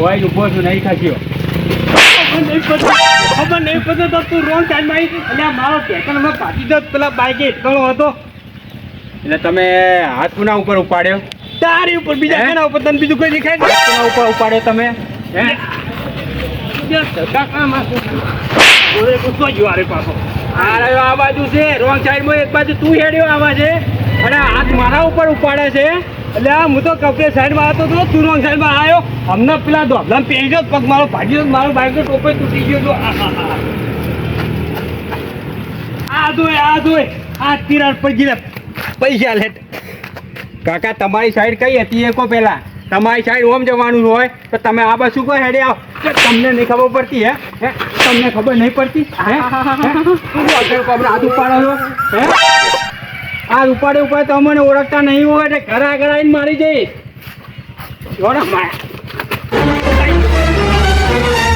ઊભો ઊભો છું નહીં થશો ખબર નહીં પડતી. તો તું રોંગ time આવી. અલ્યા, મારો ઢેકાણમાં પાછી દો પેલા બાઈકે એટલો હતો. એટલે તમે હાથ ઉપર ઉપાડ્યો? તારી ઉપર બીજા હે? ઉપર તને બીજું કોઈ દેખાય ઉપર ઉપાડ્યો તમે? હે? આ બાજુ છે. રોંગ સાઈડમાં એક બાજુ તું હેડ્યો આવા છે અને હાથ મારા ઉપર ઉપાડે છે. એટલે આ હું તો કપડે સાઈડમાં હતો તું સાઈડમાં આવ્યો. હમણાં પેલા દોડલામાં પહેરી ગયો પગ મારો ભાગી ગયો મારો બાઈકનો ટોપે તૂટી ગયો તો. આ, આ, આ. આ આ તિરાડ પડી પૈસા લેટ. કાકા તમારી સાઈડ કઈ હતી એ કો પેલા તમારી સાઈડ ઓમ જવાનું હોય તો તમે આ બાજુ કો હેડે આવો. તમને નહીં ખબર પડતી હે? તમને ખબર નહીં પડતી હે? શું આગળ કો આપણે હાથ ઉપાડો છો? હે? આ ઉપાડે ઉપાડે તો અમને ઓળખતા નહીં હોય એટલે ઘરે આગળ આવીને મારી જઈશ.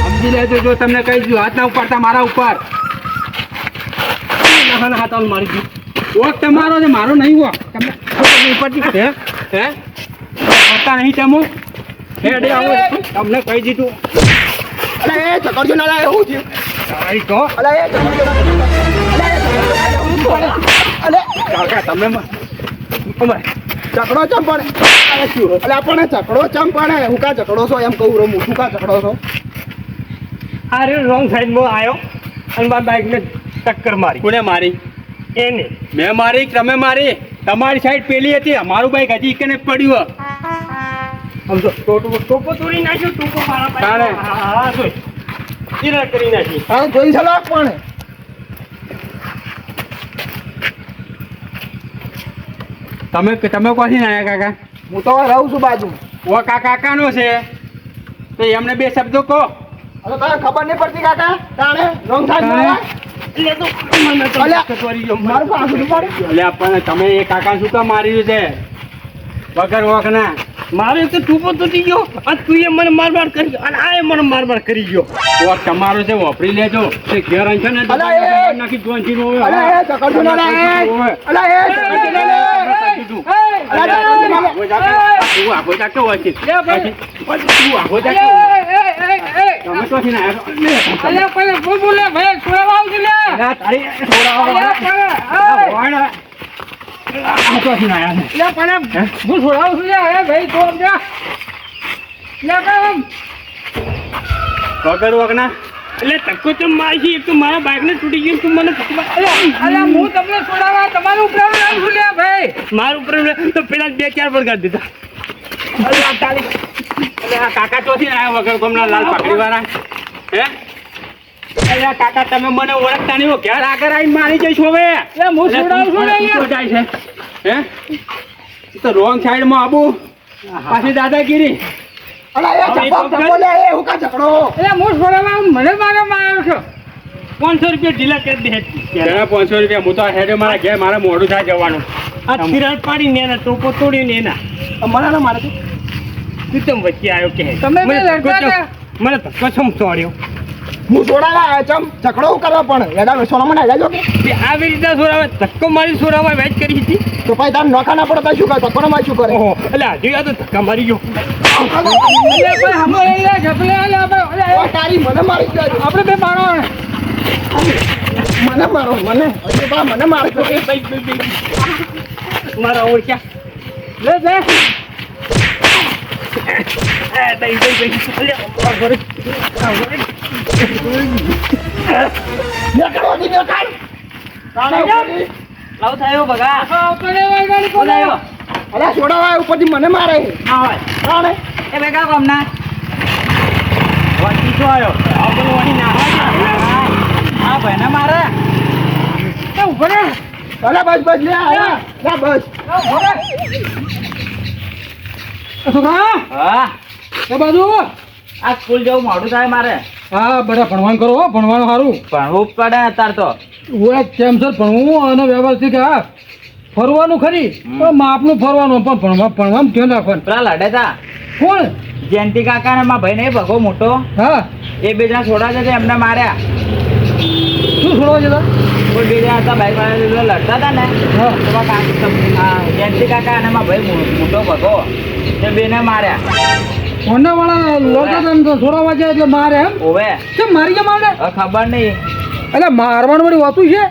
સમજી લેજો જો તમને કહી દઉં હાથ ના ઉપાડતા મારા ઉપર. હાથ મારી ગયું. વોક તમારો છે મારો નહીં વોક તમને ઉપરથી હે? હે? પડતા નહીં તમો તમને કહી દીધું. અરે એ ચકરજો ના એવું થયું? તારી તો ના અલે કાકા તમે અમે ચકડો ચમ પડે અલે શું? આપણને ચકડો ચમ પડે હું કા ચકડો છો? એમ કહું રમું હું કા ચકડો છો? આરે રહ્યો રોંગ સાઈડમાં આવ્યો અને મારા બાઈકને ટક્કર મારી. કોને મારી? એને. મેં મારી કે તમે મારી? તમારી સાઈડ પેલી હતી. અમારું બાઈક હજી કને પડ્યું સમજો ટોપો ટોપો તોડી નાખ્યો ટોપો મારા તારે? હા હા જોઈ કરી નાખી. હા જોઈ ચલો પણ તમે તમે કોથી ના આવ્યા કાકા? હું તો રહું છું બાજુ. ઓ કાકા કાકાનો છે. તો એમને બે શબ્દો કહો. હવે તને ખબર નહીં પડતી કાકા? તાણે રોંગ સાઈડ તમે એ કાકા શું કામ માર્યું છે? વગર વોક ના મારે તો ટૂંપો તૂટી ગયો. આ તું એ મને માર માર કરી ગયો. અને આ મને માર માર કરી ગયો. વોક તમારો છે વાપરી લેજો. તે ઘેર છે ને એ! નાખી જોઈનથી નો. એ! એ. અલે ચકરજો હે? છોડાવું છું ભાઈ, તો વગર વોક એટલે ધક્કો તો મારી એક તો મારા બાઇક ને તૂટી ગયું તું મને અલ્યા હું તમને છોડાવવા તમારું ઉપર લાવું ભાઈ મારું ઉપર તો પેલા બે ચાર પર કાઢી દીધા અરે આ કાકા ચોથી આવ્યા વગર ગમના લાલ પાકડી વાળા. હે? કાકા તમે મને ઓળખતા નહીં ઘેર આગળ આવીને મારી જઈશ હવે. હું છોડાવું છું છે? હે? તો રોંગ સાઈડમાં આબુ પાછી દાદાગીરી. મારે છો. પાંચસો રૂપિયા ઢીલા કરી દે મારા ઘેર મારે મોડું થાય જવાનું. આ તિરાડ પાડીને એના ટોપો તોડીને એના. તું. તું વચ્ચે આવ્યો કે તમે મને ધક્કો ચોડ્યો હું છોડાવા ચમ ચકડો કરો કરવા પણ. એના વેસોના મને હેલાજો કે તે આવી રીતે છોડાવે? ધક્કો મારી સોરાવા વેચ કરી હતી? તો ભાઈ તાર નોખા ના પડતા શું કરે? ધક્કો માં શું કરે? ઓહો એટલે હજુ આ તો ધક્કા મારી ગયો. તારી મને મારી આપણે બે મારો મને મારો મને. મને મારો મારા ઓળખ્યા. લે લે. ભાઈ ભાઈ ભાઈ તાણે ઉપરથી મને મારે એ બેગા કોમના વાંચી છો આવ્યો નાખવા આ ભાઈને મારે એ ઊભો રે અલા બસ બસ લે આયા લે બસ ઊભો રે છોકરા હા એ બાજુ. આ સ્કૂલ જવું મોડું થાય મારે. હા બધા ભણવાનું કરો હો, ભણવાનું સારું. ભણવું પડે અત્યારે તો. ઓય કેમ સર ભણવું અને વ્યવસ્થિત હા. ફરવાનું ખરી પણ માપનું ફરવાનું પણ ભણવા ભણવાનું ધ્યાન રાખવાનું. પેલા લડે તા કોણ? જયંતિ કાકા ને મા ભાઈ ને ભગો મોટો. હા. એ બે જણા છોડા છે એમને માર્યા. શું છોડવા જતા? કોઈ બે જણા હતા બાઈક વાળા લડતા હતા ને. હા. જયંતિ કાકા અને મારા ભાઈ મોટો ભગો. તે બેને માર્યા. હોન્ડા વાળા લોકો તને છોડાવવા જાય એટલે મારે એમ? ઓવે. કેમ મારી ગયા મારે ખબર નહીં. એટલે મારવાનું વળી હોતું છે?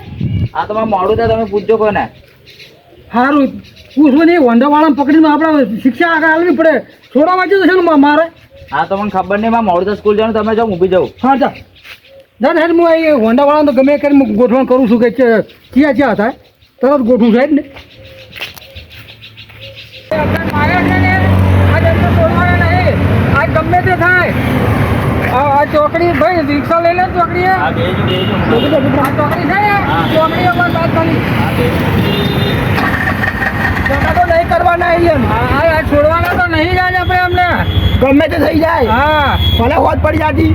આ તો મારે મોડું થાય તમે પૂછજો કોને. સારું પૂછવું નહીં હોન્ડા વાળાને પકડીને આપણે શિક્ષા આગળ આલવી પડે. છોડાવવા જતો છે ને મા- મારે. હા તો મને ખબર નહીં મારે મોડું થાય સ્કૂલ જવાનું તમે જાઓ ઊભી જાઉં. હા જા. ના હેડ હું અહીં હોન્ડા વાળાને તો ગમે કરીને ગોઠવણ કરું છું કે ક્યાં ક્યાં હતા તરત ગોઠવું છે ને. આ ગમે તે થાય. આ ચોકડી ભાઈ રિક્ષા લઈ લે ચોકડી આ ચોકડી છે ને? ચોકડી ઉપર વાત કરી. તો નહીં કરવાના એમ હા છોડવાના તો નહીં જાય આપણે અમને. ગમે તે થઈ જાય. હા. ભલે હોત પડી જાતી.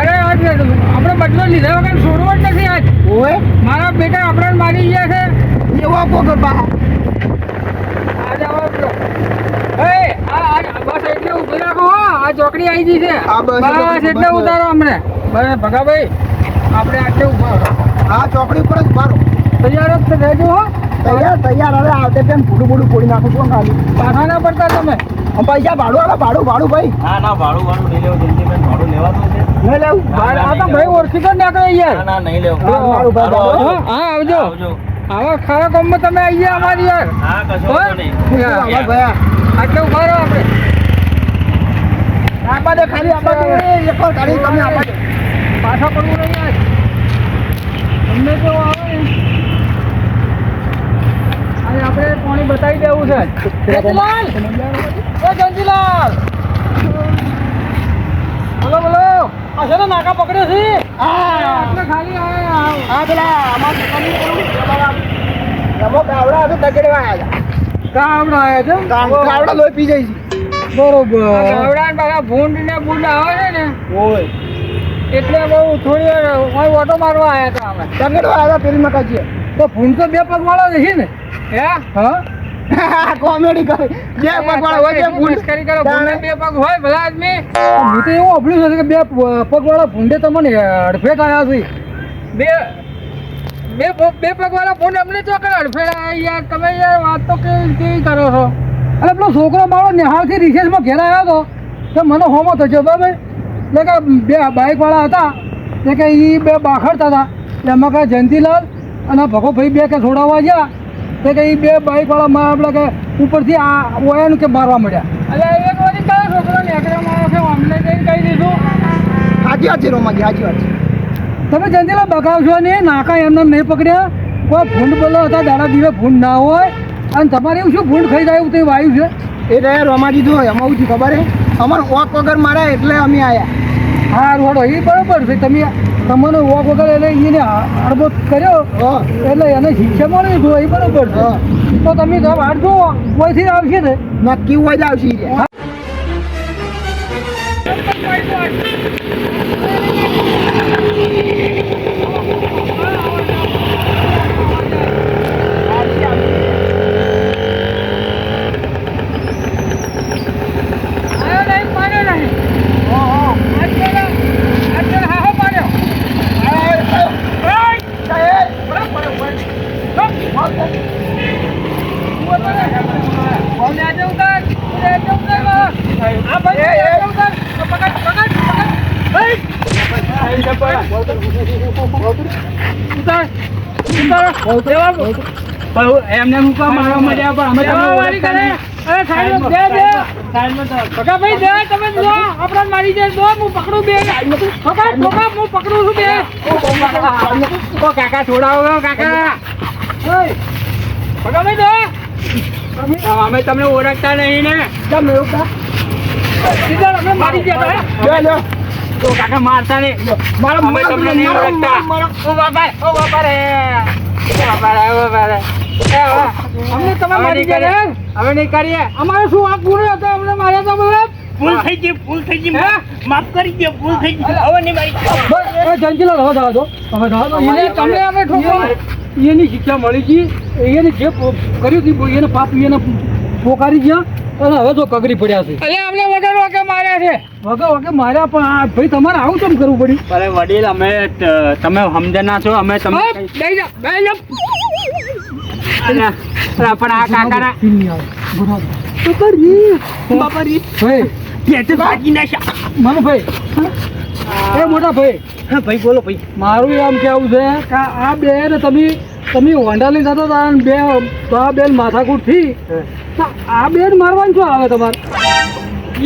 અરે આપણે બદલો લીધા વગર છોડવો જ નથી આજ. ઓય. મારા બેટા આપણે મારી ગયા છે. એવો કોક બા. આજે આવો બસ એટલે ઊભી રાખો આ ચોકડી આવી ગઈ છે. બસ, એટલે ઉતારો અમને. બસ ભગાભાઈ આપણે આટલે ઊભા રહો. ચોકડી ઉપર જ બારો તૈયાર જ રહેજો હો. તૈયાર તૈયાર. હવે આવતે તેમ ફૂડું બુડું ફોડી નાખું છું ખાલી. પાછા ના પડતા તમે. પૈસા ભાડું આવે ભાડું ભાડું ભાઈ. ના ના ભાડું ભાડું નહીં લેવું જલ્દી ભાડું લેવાતું છે. નહીં લેવું? ના, ના, આ તો ભાઈ. ઓળખી તો નાખો યાર. ના નહીં લેવું. ભાડું ભાઈ ભાડું. હા આવજો. આવજો. આવા ખરા કામમાં તમે આવી ગયા અમારી યાર. હા કશો નહીં. હવે ભયા? આટલે ઊભા રહો આપણે. આપા દે ખાલી આપા દે એક વાર ગાડી તમે આપા દે પાછા પડવું નહીં આજ તમને કેવું આવે? અરે આપણે પાણી બતાવી દેવું છે. જંજીલાલ એ જંજીલાલ બોલો બોલો. ને નાકા પકડ્યો છે? હા. ખાલી હા પેલા અમાર ગાવડા હતું તગડવા આવ્યા આવ્યા છે ગાવડા લોહી પી જાય છે. બરોબર. ગાવડા ને પાછા ભૂંડ ને બુંડ આવે છે ને હોય એટલે બહુ થોડી વાર ઓટો મારવા આવ્યા હતા અમે. તગડવા આવ્યા પેલી મકાજી તો ભૂંડ તો બે પગ વાળો છે ને? હે? હા? કોમેડી કરે. બે પગવાળા હોય છે ફૂલ કરી? કરો ભૂંડને બે પગ હોય ભલા આદમી? હું તો એવું સાંભળ્યું છે કે બે પગ વાળા ભૂંડે તમને અડફેટ આવ્યા છે. બે બે બે પગ વાળા ભૂંડ અમને તો કઈ અડફેટ આવ્યા યાર? તમે યાર વાત તો કેવી કેવી કરો છો? અરે પેલો છોકરો મારો નિહાળથી રિસેસમાં ઘેર આવ્યો હતો તો મને હોમો થયો બરાબર એટલે કે બે બાઇક વાળા હતા એટલે કે એ બે બાખડતા હતા. એમાં કે જયંતિલાલ અને ભગો ભાઈ બે કે છોડાવવા ગયા. તો કે એ બે બાઇક વાળા માં આપણે કે ઉપરથી આ ઓયાનું કે મારવા મળ્યા એટલે એક વખત કયો છોકરો નીકળ્યો મારો છે અમને જઈને કહી દીધું? સાચી વાત છે રોમાજી સાચી વાત છે. તમે જંતીલા બગાવશો ને નાકા એમને નહીં પકડ્યા. કોઈ ભૂંડ બોલો હતા દાડા દીવે ભૂંડ ના હોય. અને તમારે એવું શું ભૂંડ ખાઈ જાય એવું તે વાયુ છે? એ રહ્યા રોમાજી જો એમાં છું ખબર હે અમારે ઓક વગર માર્યા એટલે અમે આયા. હા રોડો એ બરાબર છે. તમે તમને વોક વગર એટલે એને અડબો કર્યો એટલે એને શિક્ષા મળી તો એ બરાબર છે. તો તમે વાટ જુઓ કોઈથી આવશે ને? નક્કી હોય જ આવશે ઈ રહ્યા. આયો નહીં પાડ્યો નહીં આજ પેલા આજ પેલા હા હા પાડ્યો એમને હું કામ મારવા માંડ્યા પણ અમે તમને ઓળખતા નહીં. મારી જાય દો હું પકડું બે પકડ પકડ હું પકડું છું બે ઓ કાકા છોડાવો કાકા પકડ ભાઈ દો અમે તમને ઓળખતા નહીં ને તમે સીધા અમે મારી ગયા. તો કાકા મારતા નહીં મારા મમ્મી તમને નહીં ઓળખતા. ઓ બાપા ઓ બાપા રે અમને તમે મારી ગયા અમારે શું આ પૂરો હતો અમને માર્યા ભૂલ થઈ ગઈ ભૂલ થઈ ગઈ માફ કરી દે ભૂલ થઈ ગઈ હવે નહીં મારી જંજીલા રહો જવા તમને અમે એની શિક્ષા મળી ગઈ એને જે કર્યું હતું એને પાપ એને પોકારી ગયા અને હવે તો કગરી પડ્યા છે. એટલે અમને વગર વગર માર્યા છે. વગર વગર માર્યા પણ આ ભાઈ તમારે આવું કેમ કરવું પડ્યું? અરે વડીલ અમે તમે તમે સમજના છો અમે તમને હા, બેહી જા, બેહી જા. પણ આ કાકાના. બાપા રે ભાઈ પેટે ભાગી નાખ્યા મનુભાઈ એ મોટા ભાઈ. હા ભાઈ બોલો ભાઈ. મારું એમ કેવું છે કે આ બે ને તમે તમે હોન્ડા લઈને જતા હતા બે તો આ બેન માથાકૂટથી આ બેન મારવાનું શું આવે તમારે?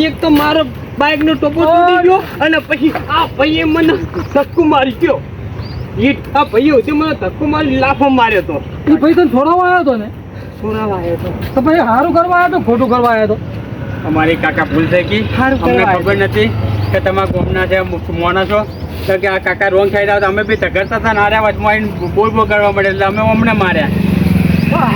એક તો મારો બાઇક નો ટોપો તૂટી ગયો અને પછી આ ભાઈએ મને ધક્કો મારી ગયો. એ આ ભાઈએ સુધી મને ધક્કો મારી લાફો માર્યો તો. એ ભાઈ તને છોડાવવા આવ્યો હતો ને? છોડાવવા આવ્યો તો. તો ભાઈ સારું કરવા આવ્યો હતો ખોટું કરવા આવ્યો હતો અમારી કાકા ભૂલ થઈ ગઈ. અમને ખબર નથી કે તમે ગોમના છે માણસો તો કે આ કાકા રોંગ સાઈડ રહ્યા અમે બી તગડતા હતા ને આર્યા વચમાં આવીને બોલ બોલ કરવા મળે એટલે અમે અમને માર્યા.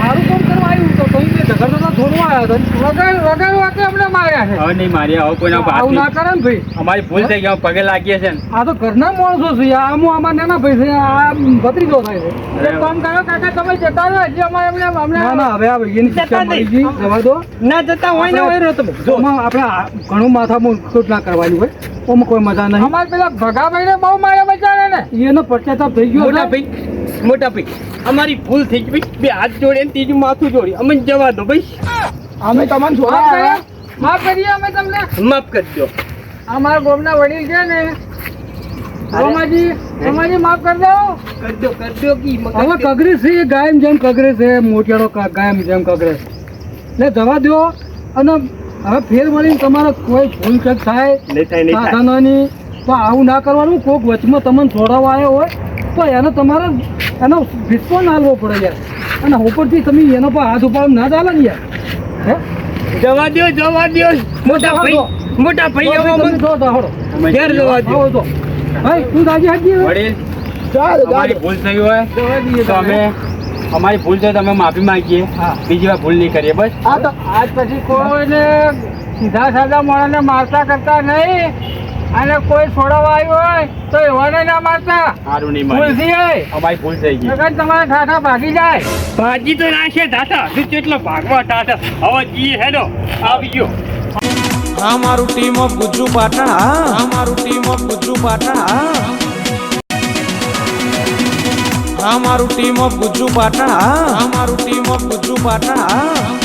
સારું કામ કરવા આવ્યું? તો તમે બે છોડવા આવ્યો હતો. વગર વગર વાતે અમને માર્યા છે. હવે નહીં માર્યા હવે કોઈના આવું ના કરે ને ભાઈ. અમારી ભૂલ થઈ ગઈ પગે લાગીએ છે ને. આ તો ઘરના માણસો છે આ હું આમાં નાના ભાઈ છે આ ભત્રીજો થાય છે. કામ કરો કાકા તમે જતા રહો હજી અમારે એમને અમને ના ના હવે આ ભાઈની શિક્ષા મળી ગઈ જવા દો. ના જતા હોય ને હોય તમે જો. આપણે ઘણું માથા મૂળ ના કરવાનું હોય. ઓમાં કોઈ મજા નહીં. અમારે પેલા ભગાભાઈ ને બહુ માર્યા બચારા ને. એનો પશ્ચાતાપ થઈ ગયો મોટા ભાઈ મોટા ભાઈ અમારી ભૂલ થઈ ગઈ બે હાથ જોડે ને ત્રીજું માથું જોડી. અમે જવા દો ભાઈ. અમે તમને માફ માફ કરીએ અમે તમને. માફ કરજો. અમારા ગોમના વડીલ છે ને. રોમાજી રોમાજી માફ કરી દો. કરજો કરજો કી હવે કગરે છે ગાયમ જેમ કગરે છે મોટિયાળો ગાયમ જેમ કગરે એટલે જવા દો. અને હવે ફેર મળીને તમારે કોઈ ભૂલ ચક થાય નહીં થાય નહીં સાધનોની તો આવું ના કરવાનું. કોક વચમાં તમને છોડાવવા આવ્યો હોય તો એને તમારે એનો રિસ્પોન્સ આલવો પડે યાર. અને ઉપરથી તમે એનો પર હાથ ઉપાડ ના ચાલે ને યાર. હે? જવા દો જવા દો મોટા ભાઈ મોટા ભાઈ આવો જો તો હળો. ઘેર જવા દો તો. ભાઈ તું દાજી હાજી? વડીલ ચાલ અમારી ભૂલ થઈ હોય. જવા દઈએ તો અમે અમારી ભૂલ છે તમે માફી માંગીએ. બીજી વાર ભૂલ નહીં કરીએ બસ. આ તો આજ પછી કોઈને સીધા સાધા માણસને મારતા કરતા નહીં. અને કોઈ છોડાવવા આવ્યું હોય તો એવાને ના મારતા. સારું નહીં મારી ભૂલથી હોય ભાઈ ભૂલ થઈ ગઈ. નકર તમારા ઠાઠા ભાગી જાય. ભાગી તો નાખે ટાટા હજુ કેટલો ભાગવા ટાટા હવે જી હેડો આવી ગયો. અમારું ટીમ ઓફ ગુજ્જુ પાટણ અમારું ટીમ ઓફ ગુજ્જુ પાટણ અમારું ટીમ ઓફ ગુજ્જુ પાટણ અમારું ટીમ ઓફ ગુજ્જુ પાટણ